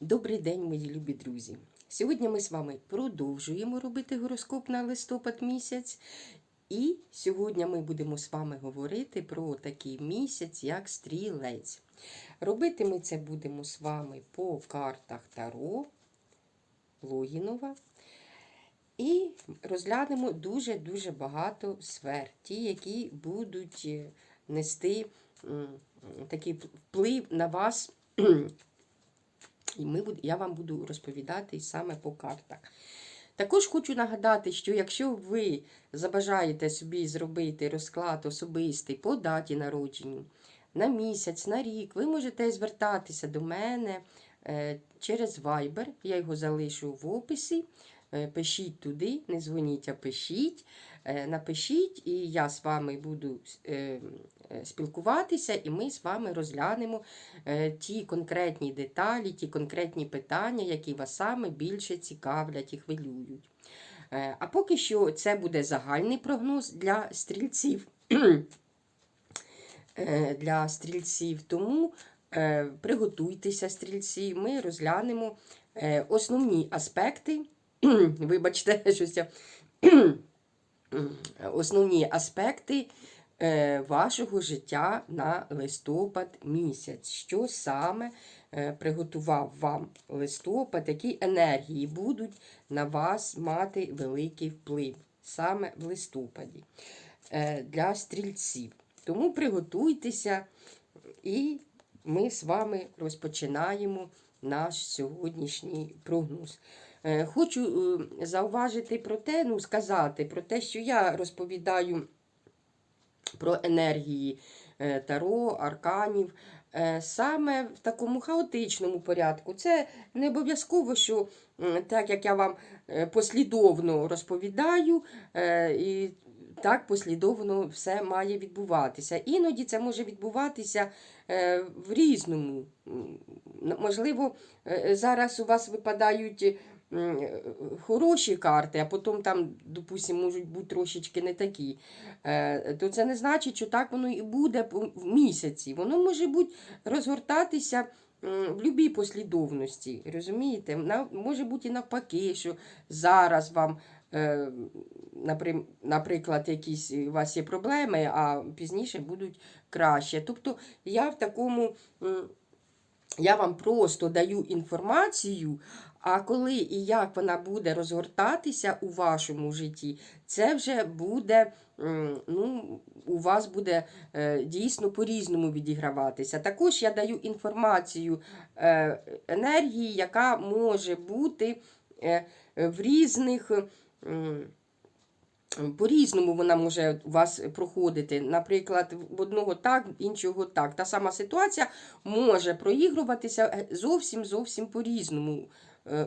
Добрий день, мої любі друзі! Сьогодні ми з вами продовжуємо робити гороскоп на листопад місяць. І сьогодні ми будемо з вами говорити про такий місяць, як стрілець. Робити ми це будемо з вами по картах Таро Логінова. І розглянемо дуже-дуже багато сфер, ті, які будуть е, нести такий вплив на вас. І ми, я вам буду розповідати саме по картах. Також хочу нагадати, що якщо ви забажаєте собі зробити розклад особистий по даті народження на місяць, на рік, ви можете звертатися до мене е, через Viber. Я його залишу в описі. Е, Пишіть туди, не дзвоніть, а пишіть. Е, Напишіть, і я з вами буду е, е, спілкуватися, і ми з вами розглянемо ті конкретні деталі, ті конкретні питання, які вас саме більше цікавлять і хвилюють. А поки що це буде загальний прогноз для стрільців. Для стрільців. Тому приготуйтеся, стрільці, ми розглянемо основні аспекти. Вибачте, щось я. Основні аспекти е, вашого життя на листопад місяць. Що саме е, приготував вам листопад, які енергії будуть на вас мати великий вплив саме в листопаді е, для стрільців. Тому приготуйтеся, і ми з вами розпочинаємо наш сьогоднішній прогноз. Е, Хочу е, зауважити про те, ну, сказати про те, що я розповідаю про енергії е, Таро, арканів. Саме в такому хаотичному порядку. Це не обов'язково, що так як я вам послідовно розповідаю, і так послідовно все має відбуватися. Іноді це може відбуватися в різному. Можливо, зараз у вас випадають хороші карти, а потім там, допустимо, можуть бути трошечки не такі. Е, То це не значить, що так воно і буде в місяці. Воно може бути розгортатися в будь-якій послідовності. Розумієте? Може бути і навпаки, що зараз вам. е, Наприклад, якісь у вас є проблеми, а пізніше будуть краще. Тобто я в такому, я вам просто даю інформацію, а коли і як вона буде розгортатися у вашому житті, це вже буде, ну, у вас буде е, дійсно по-різному відіграватися. Також я даю інформацію е, енергії, яка може бути е, в різних. по-різному вона може у вас проходити. Наприклад, в одного так, в іншого так. Та сама ситуація може проігруватися зовсім зовсім по-різному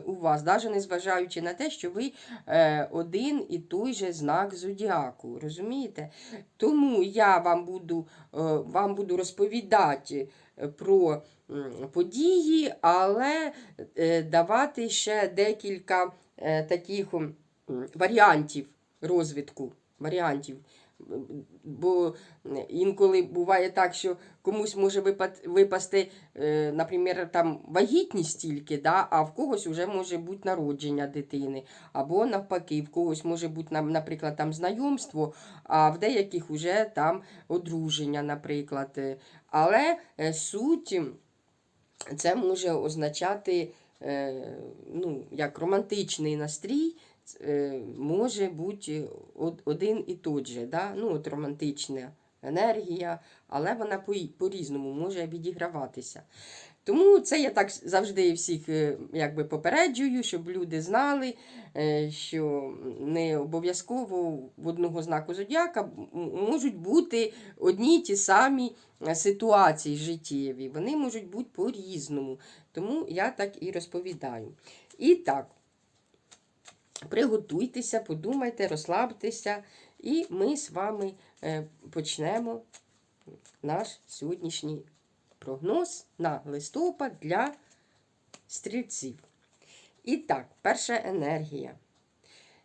у вас, навіть незважаючи на те, що ви е, один і той же знак зодіаку. Розумієте? Тому я вам буду, е, вам буду розповідати е, про події, але е, давати ще декілька е, таких варіантів розвитку варіантів. Бо інколи буває так, що комусь може випасти, е, наприклад, там вагітність тільки, да, а в когось вже може бути народження дитини. Або навпаки, в когось може бути, наприклад, там знайомство, а в деяких вже там одруження, наприклад. Але е, суть це може означати е, ну, як романтичний настрій. Е, Може бути один і той же, да? ну, от романтична енергія, але вона по- по-різному може відіграватися. Тому це я так завжди всіх е, якби попереджую, щоб люди знали, е, що не обов'язково в одного знаку зодіака можуть бути одні ті самі ситуації життєві. Вони можуть бути по-різному. Тому я так і розповідаю. І так, приготуйтеся, подумайте, розслабтеся, і ми з вами е, почнемо наш сьогоднішній прогноз на листопад для стрільців. І так, перша енергія.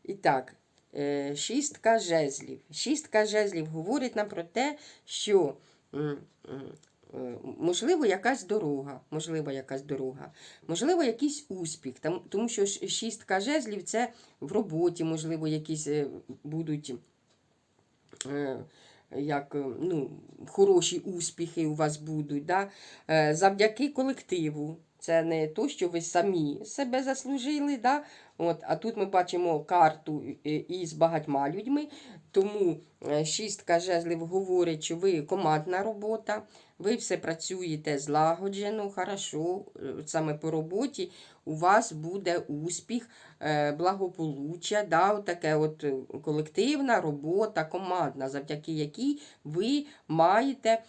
І так, е, шістка жезлів. Шістка жезлів говорить нам про те, що Можливо, якась дорога, можливо, якась дорога, можливо, якийсь успіх, там, тому що шістка жезлів це в роботі, можливо, якісь е, будуть е, як, е, ну, хороші успіхи у вас будуть. Да? Е, Завдяки колективу. Це не то, що ви самі себе заслужили, да? От, а тут ми бачимо карту е, із багатьма людьми. Тому е, шістка жезлів говорить, що ви командна робота, ви все працюєте злагоджено, хорошо, е, саме по роботі у вас буде успіх, е, благополуччя, да, от таке от колективна робота, командна, завдяки якій ви маєте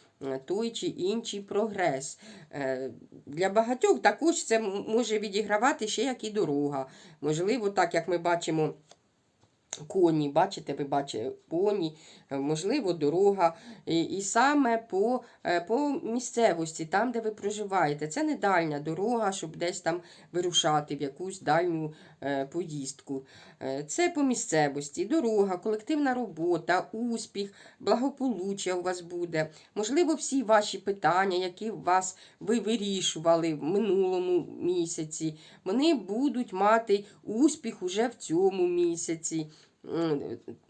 той чи інший прогрес. Для багатьох також це може відігравати ще як і дорога. Можливо, так як ми бачимо. Коні, бачите, ви бачите коні, е, можливо, дорога. І, і саме по, е, по місцевості, там, де ви проживаєте. Це не дальня дорога, щоб десь там вирушати в якусь дальню е, поїздку. Е, Це по місцевості, дорога, колективна робота, успіх, благополуччя у вас буде. Можливо, всі ваші питання, які вас ви вирішували в минулому місяці, вони будуть мати успіх уже в цьому місяці.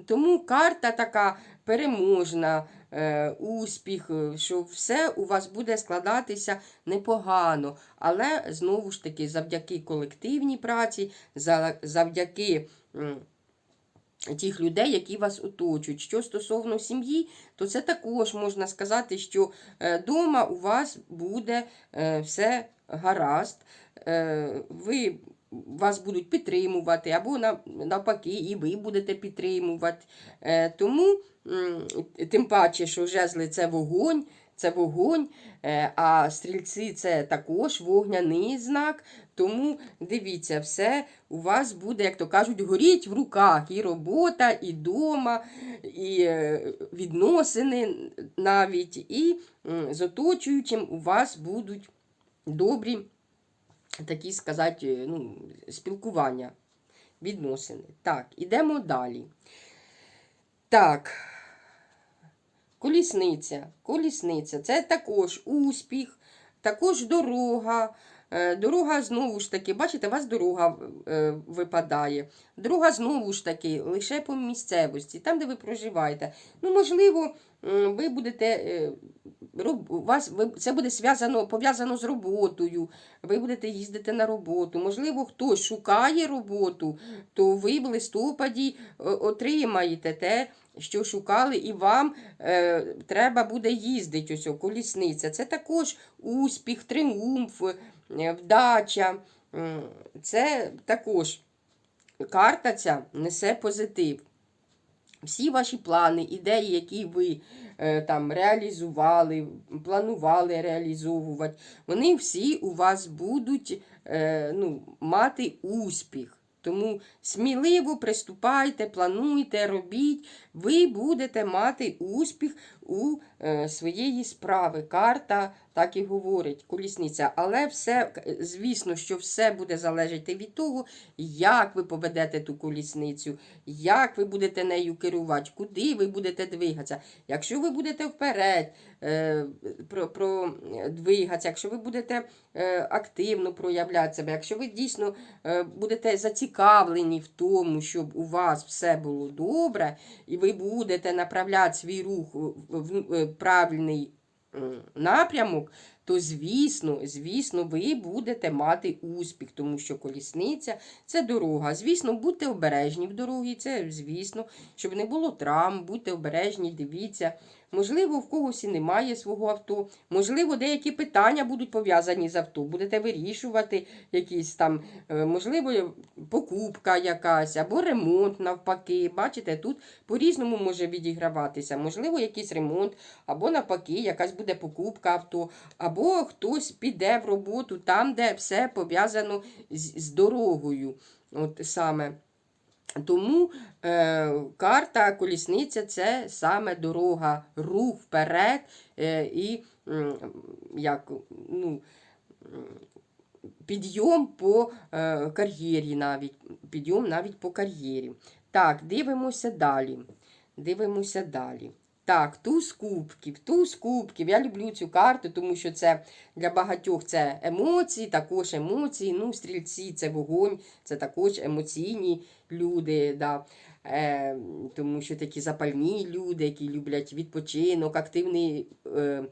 Тому карта така переможна, е, успіх, е, що все у вас буде складатися непогано. Але знову ж таки, завдяки колективній праці, завдяки. Тих людей, які вас оточують. Що стосовно сім'ї, то це також можна сказати, що вдома у вас буде е, все гаразд, е, ви вас будуть підтримувати, або навпаки, і ви будете підтримувати. Е, Тому, тим паче, що жезли це вогонь, це вогонь, е, а стрільці це також вогняний знак. Тому дивіться, все у вас буде, як то кажуть, горіть в руках. І робота, і дома, і е, відносини навіть, і з оточуючим у вас будуть добрі, такі сказати, ну, спілкування, відносини. Так, ідемо далі. Так. Колісниця. Колісниця це також успіх, також дорога. Е, Дорога знову ж таки, бачите, у вас дорога е, випадає. Дорога знову ж таки лише по місцевості, там, де ви проживаєте. Ну, можливо, ви будете. Е, роб- у вас це буде зв'язано, пов'язано з роботою. Ви будете їздити на роботу. Можливо, хтось шукає роботу, то ви в листопаді е, отримаєте те, що шукали, і вам е, треба буде їздити. Ось колісниця. Це також успіх, тріумф, е, вдача. Це також карта ця несе позитив. Всі ваші плани, ідеї, які ви е, там реалізували, планували реалізовувати, вони всі у вас будуть е, ну, мати успіх. Тому сміливо приступайте, плануйте, робіть, ви будете мати успіх у е, своєї справи. Карта так і говорить, колісниця. Але все, звісно, що все буде залежати від того, як ви поведете ту колісницю, як ви будете нею керувати, куди ви будете двигатися. Якщо ви будете вперед е, про, про, двигатися, якщо ви будете е, активно проявляти себе, якщо ви дійсно будете зацікавлені в тому, щоб у вас все було добре, і ви будете направляти свій рух в правильний м, напрямок, то звісно, звісно, ви будете мати успіх, тому що колісниця це дорога. Звісно, будьте обережні в дорогі, це звісно, щоб не було травм, будьте обережні, дивіться. Можливо, в когось і немає свого авто. Можливо, деякі питання будуть пов'язані з авто. Будете вирішувати якісь там, е, можливо, покупка якась або ремонт навпаки. Бачите, тут по-різному може відіграватися. Можливо, якийсь ремонт, або навпаки, якась буде покупка авто, або хтось піде в роботу там, де все пов'язано з, з дорогою. От саме. Тому е, карта колісниця це саме дорога, рух вперед е, і м, як, ну, підйом по е, кар'єрі навіть. Підйом навіть по кар'єрі. Так, дивимося далі. Дивимося далі. Так, туз кубків, туз кубків. Я люблю цю карту, тому що це для багатьох це емоції, також емоції. Ну, стрільці це вогонь, це також емоційні люди. Да. Е, тому що такі запальні люди, які люблять відпочинок, активний. Е,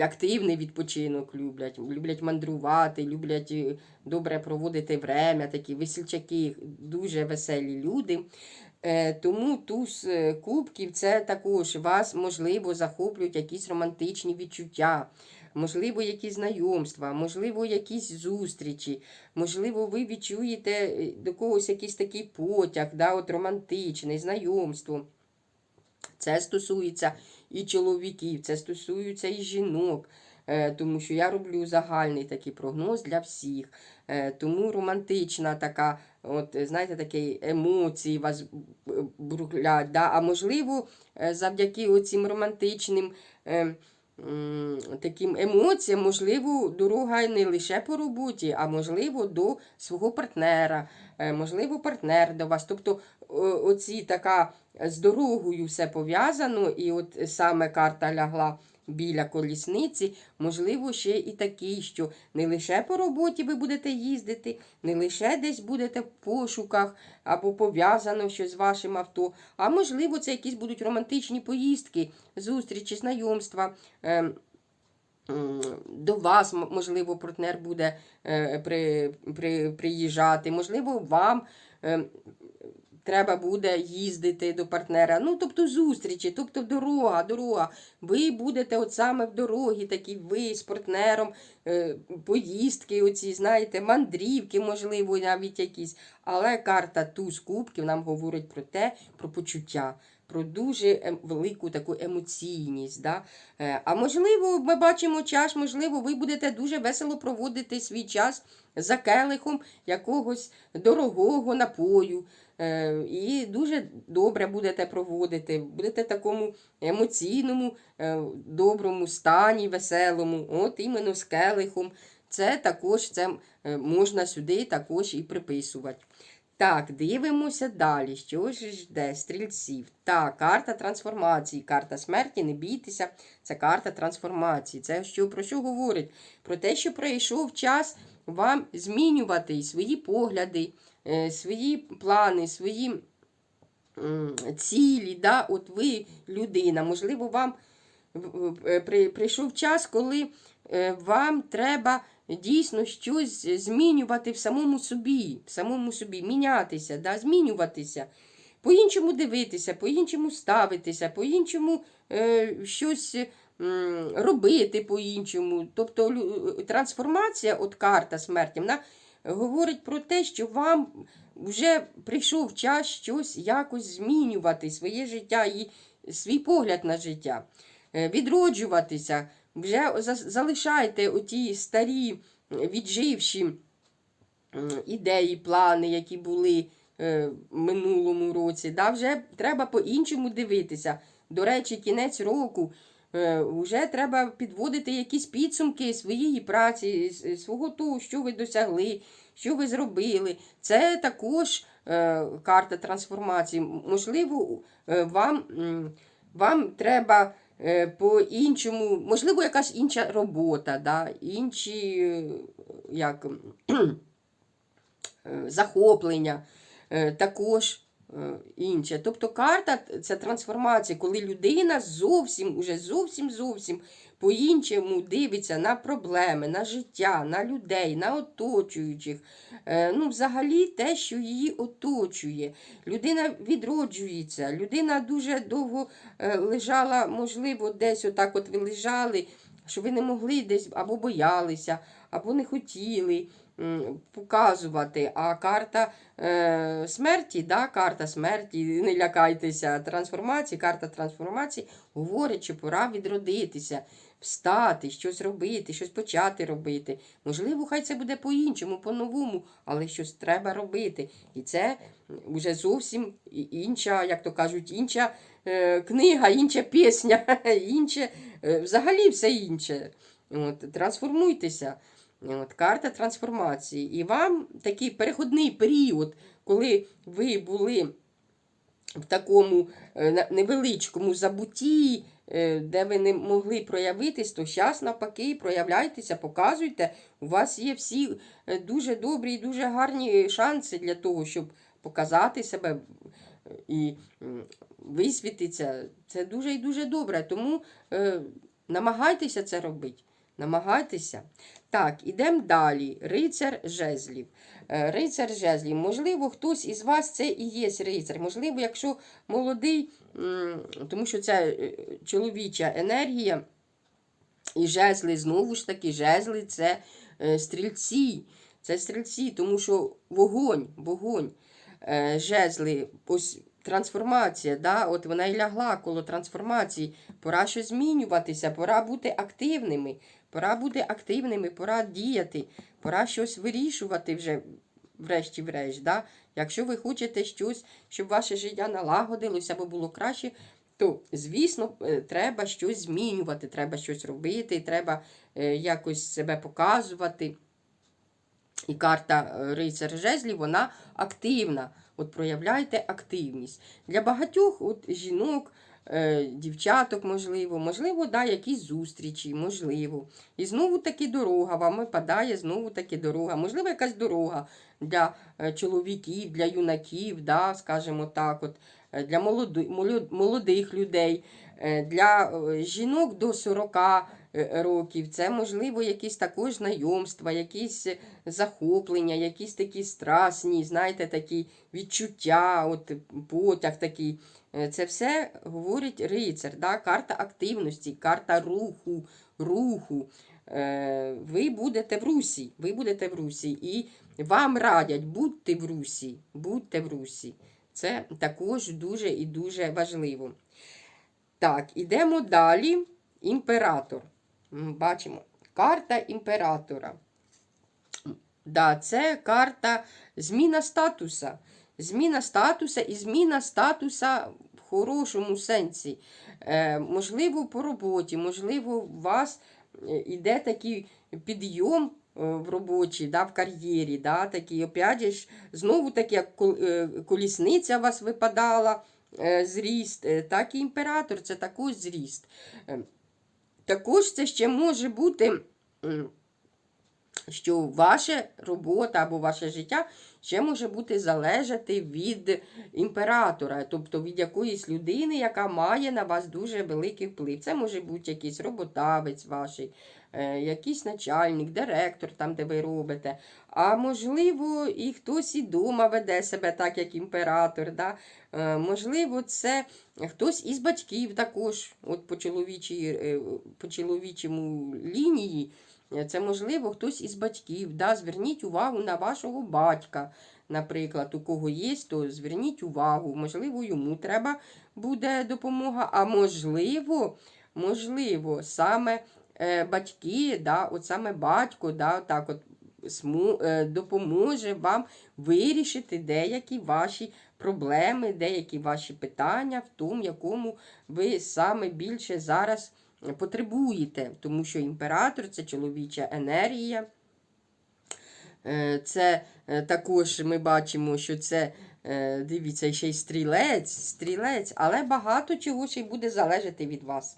Активний відпочинок люблять, люблять мандрувати, люблять е, добре проводити время, такі весільчаки, дуже веселі люди. Е, Тому туз е, кубків це також вас, можливо, захоплюють якісь романтичні відчуття, можливо, якісь знайомства, можливо, якісь зустрічі, можливо, ви відчуєте е, до когось якийсь такий потяг, да, от романтичний, знайомство. Це стосується і чоловіків, це стосується і жінок. Тому що я роблю загальний такий прогноз для всіх. Е, Тому романтична така, от знаєте, такі емоції вас б- Да? А можливо, е, завдяки оцим романтичним е, таким емоціям, можливо, дорога не лише по роботі, а можливо, до свого партнера, можливо, партнер до вас. Тобто, оці така з дорогою все пов'язано, і от саме карта лягла біля колісниці, можливо, ще і такий, що не лише по роботі ви будете їздити, не лише десь будете в пошуках або пов'язано щось з вашим авто, а можливо, це якісь будуть романтичні поїздки, зустрічі, знайомства. ем, До вас, можливо, партнер буде е, при, при, приїжджати, можливо, вам е, треба буде їздити до партнера. Ну, тобто зустрічі, тобто дорога, дорога. Ви будете от саме в дорогі, такі ви з партнером, е, поїздки, оці, знаєте, мандрівки, можливо, навіть якісь. Але карта туз кубків нам говорить про те, про почуття. Про дуже ем- велику таку емоційність. Да? Е, А можливо, ми бачимо час, можливо, ви будете дуже весело проводити свій час за келихом якогось дорогого напою. Е, І дуже добре будете проводити, будете в такому емоційному, е, доброму стані, веселому, от іменно з келихом. Це також це можна сюди також і приписувати. Так, дивимося далі. Що ж жде стрільців? Так, карта трансформації, карта смерті, не бійтеся, це карта трансформації. Це що, про що говорить? Про те, що прийшов час вам змінювати свої погляди, е, свої плани, свої цілі. Да? От ви людина, можливо, вам е, при- прийшов час, коли е, вам треба дійсно щось змінювати в самому собі, в самому собі, мінятися, да? змінюватися, по-іншому дивитися, по-іншому ставитися, по-іншому е, щось м, робити по-іншому. Тобто трансформація, от карта смерті, вона говорить про те, що вам вже прийшов час щось якось змінювати своє життя і свій погляд на життя, Е, відроджуватися. Вже залишайте оті старі відживші ідеї, плани, які були е, в минулому році. Да? Вже треба по-іншому дивитися. До речі, кінець року. е, Вже треба підводити якісь підсумки своєї праці, свого того, що ви досягли, що ви зробили. Це також е, карта трансформації. Можливо, вам, вам треба по-іншому, можливо, якась інша робота, да? інші е, як, е, захоплення, е, також е, інше. Тобто карта це трансформація, коли людина зовсім, уже зовсім зовсім по-іншому дивиться на проблеми, на життя, на людей, на оточуючих. Е, Ну, взагалі те, що її оточує. Людина відроджується, людина дуже довго е, лежала, можливо, десь отак от ви лежали, що ви не могли десь або боялися, або не хотіли показувати. А карта е, смерті, да, карта смерті, не лякайтеся, трансформації, карта трансформації говорить, що пора відродитися, встати, щось робити, щось почати робити. Можливо, хай це буде по-іншому, по-новому, але щось треба робити. І це вже зовсім інша, як то кажуть, інша е, книга, інша пісня, інше, е, взагалі все інше. От, трансформуйтеся. От, карта трансформації. І вам такий переходний період, коли ви були в такому е, невеличкому забутті, е, де ви не могли проявитись, то зараз навпаки проявляйтеся, показуйте. У вас є всі е, дуже добрі і дуже гарні шанси для того, щоб показати себе е, і висвітитися. Це дуже і дуже добре. Тому е, намагайтеся це робити. Намагайтеся. Так, ідемо далі. Рицар жезлів. Е, Рицар жезлів. Можливо, хтось із вас це і є рицар. Можливо, якщо молодий, тому що це чоловіча енергія, і жезли, знову ж таки, жезли це е, стрільці. Це стрільці, тому що вогонь, вогонь, е, жезли, ось трансформація, да, от вона і лягла коло трансформації. Пора щось змінюватися, пора бути активними, пора бути активними, пора діяти, пора щось вирішувати вже, врешті-врешт. Да? Якщо ви хочете щось, щоб ваше життя налагодилося або було краще, то, звісно, е, треба щось змінювати, треба щось робити, треба е, якось себе показувати. І карта е, рицар жезлів, вона активна. От проявляйте активність. Для багатьох от, жінок, е, дівчаток, можливо, можливо, да, якісь зустрічі, можливо. І знову таки дорога, вам випадає знову таки дорога. Можливо, якась дорога для е, чоловіків, для юнаків, да, скажімо так, от, е, для молоди, молодих людей, е, для жінок до 40 е, років. Це, можливо, якісь також знайомства, якісь захоплення, якісь такі страсні, знаєте, такі відчуття, от потяг такий. Е, Це все говорить рицар, да? карта активності, карта руху, руху. Е, Ви будете в русі, ви будете в русі. І вам радять, будьте в русі, будьте в русі. Це також дуже і дуже важливо. Так, ідемо далі. Імператор. Бачимо. Карта імператора. Да, це карта зміна статуса. Зміна статуса і зміна статуса в хорошому сенсі. Е, можливо, по роботі, можливо, у вас е, іде такий підйом е, в роботі, да, в кар'єрі. Да, такий, опять ж, знову таки, як е, колісниця у вас випадала, зріст, так і імператор це також зріст. Також це ще може бути. Що ваша робота або ваше життя ще може бути залежати від імператора, тобто від якоїсь людини, яка має на вас дуже великий вплив. Це може бути якийсь роботавець ваш, е, якийсь начальник, директор, там, де ви робите. А можливо, і хтось і дома веде себе так, як імператор. Да? Е, Можливо, це хтось із батьків також, от по чоловічій, е, по чоловічому лінії. Це, можливо, хтось із батьків. Да? Зверніть увагу на вашого батька. Наприклад, у кого є, то зверніть увагу. Можливо, йому треба буде допомога, а можливо, можливо, саме е, батьки, да, от саме батько, да, так от, сму, е, допоможе вам вирішити деякі ваші проблеми, деякі ваші питання в тому, якому ви саме більше зараз потребуєте, тому що імператор це чоловіча енергія. Е, Це е, також ми бачимо, що це, е, дивіться, ще й стрілець, стрілець, але багато чого ще й буде залежати від вас.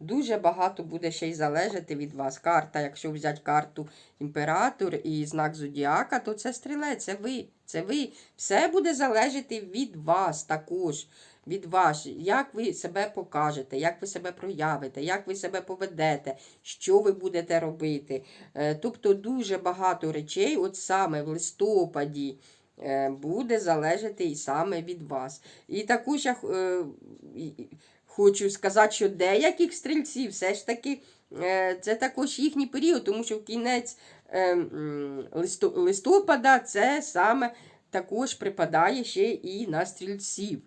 Дуже багато буде ще й залежати від вас. Карта, якщо взяти карту імператор і знак зодіака, то це стрілець, це ви. Це ви. Все буде залежати від вас також. Від вас, як ви себе покажете, як ви себе проявите, як ви себе поведете, що ви будете робити. Е, Тобто дуже багато речей, от саме в листопаді, е, буде залежати і саме від вас. І також я е, хочу сказати, що деяких стрільців все ж таки це також їхній період, тому що в кінець листопада це саме також припадає ще і на стрільців.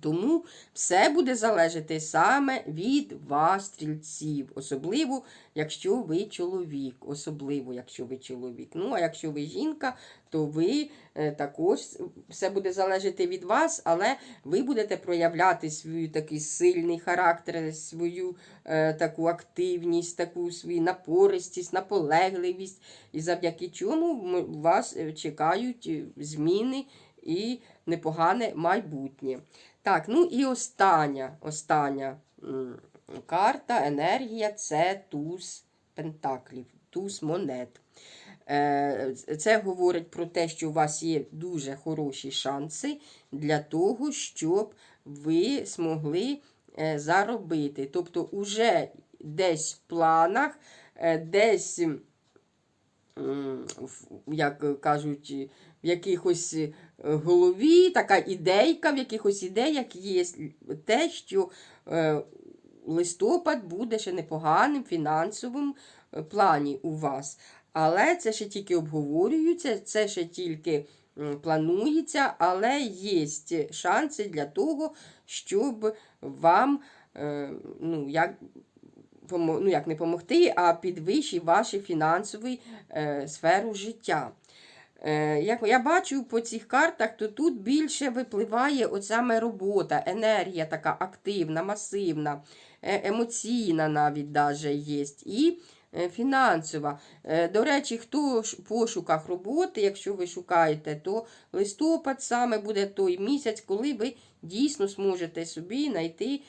Тому все буде залежати саме від вас, стрільців, особливо, якщо ви чоловік, особливо, якщо ви чоловік. Ну, а якщо ви жінка, то ви е, також все буде залежати від вас, але ви будете проявляти свій такий сильний характер, свою е, таку активність, таку свою напористість, наполегливість, і завдяки чому вас е, чекають е, зміни і непогане майбутнє. Так, ну і остання, остання карта, енергія це туз пентаклів, туз монет. Е, Це говорить про те, що у вас є дуже хороші шанси для того, щоб ви змогли е, заробити. Тобто, уже десь в планах, е, десь, як кажуть, в якихось е, голові така ідейка, в якихось ідеях є те, що е, листопад буде ще непоганим фінансовим е, плані у вас. Але це ще тільки обговорюється, це ще тільки планується, але є шанси для того, щоб вам ну, як, ну, як не допомогти, а підвищити вашу фінансову сферу життя. Е, Як я бачу по цих картах, то тут більше випливає от саме робота, енергія така активна, масивна, е, емоційна навіть даже є. І е, фінансова. До речі, хто в пошуках роботи, якщо ви шукаєте, то листопад саме буде той місяць, коли ви дійсно зможете собі знайти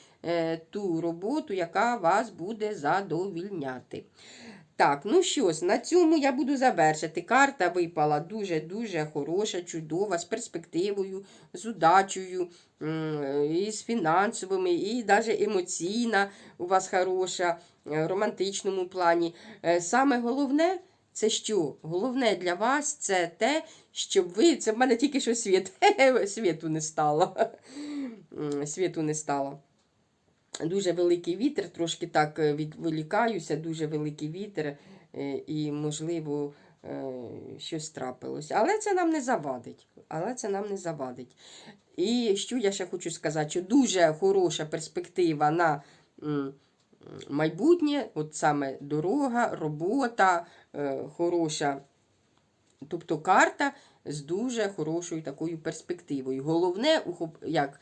ту роботу, яка вас буде задовільняти. Так, ну що ж, на цьому я буду завершити. Карта випала дуже-дуже хороша, чудова, з перспективою, з удачею, і з фінансовими, і навіть емоційна у вас хороша, е, в романтичному плані. Е, Саме головне. Це що? Головне для вас це те, щоб ви. Це в мене тільки що світ. Світу не стало. Світу не стало. Дуже великий вітер, трошки так е, відволікаюся, дуже великий вітер, е, і, можливо, е, щось трапилося. Але це нам не завадить. Але це нам не завадить. І що я ще хочу сказати, що дуже хороша перспектива на майбутнє, от саме дорога, робота, хороша. Тобто карта з дуже хорошою такою перспективою. Головне, як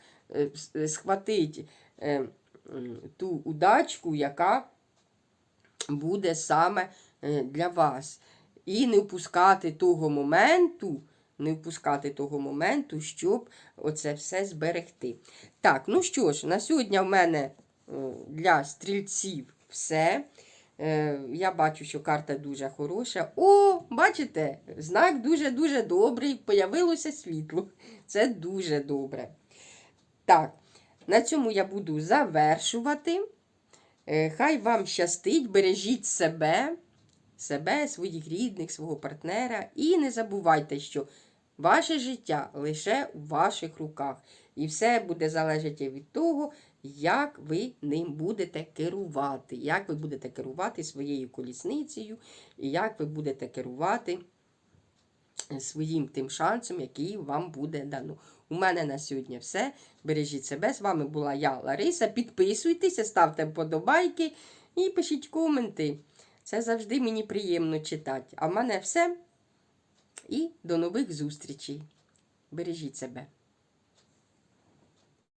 схватить ту удачку, яка буде саме е, для вас. І не впускати того моменту, не впускати того моменту, щоб оце все зберегти. Так, ну що ж, на сьогодні в мене е, для стрільців все. Е, Я бачу, що карта дуже хороша. О, бачите, знак дуже-дуже добрий. Появилося світло. Це дуже добре. Так, на цьому я буду завершувати. Е, Хай вам щастить, бережіть себе, себе, своїх рідних, свого партнера. І не забувайте, що ваше життя лише у ваших руках. І все буде залежати від того, як ви ним будете керувати, як ви будете керувати своєю колісницею, і як ви будете керувати своїм тим шансом, який вам буде дано. У мене на сьогодні все. Бережіть себе. З вами була я, Лариса. Підписуйтеся, ставте вподобайки і пишіть коменти. Це завжди мені приємно читати. А в мене все. І до нових зустрічей. Бережіть себе.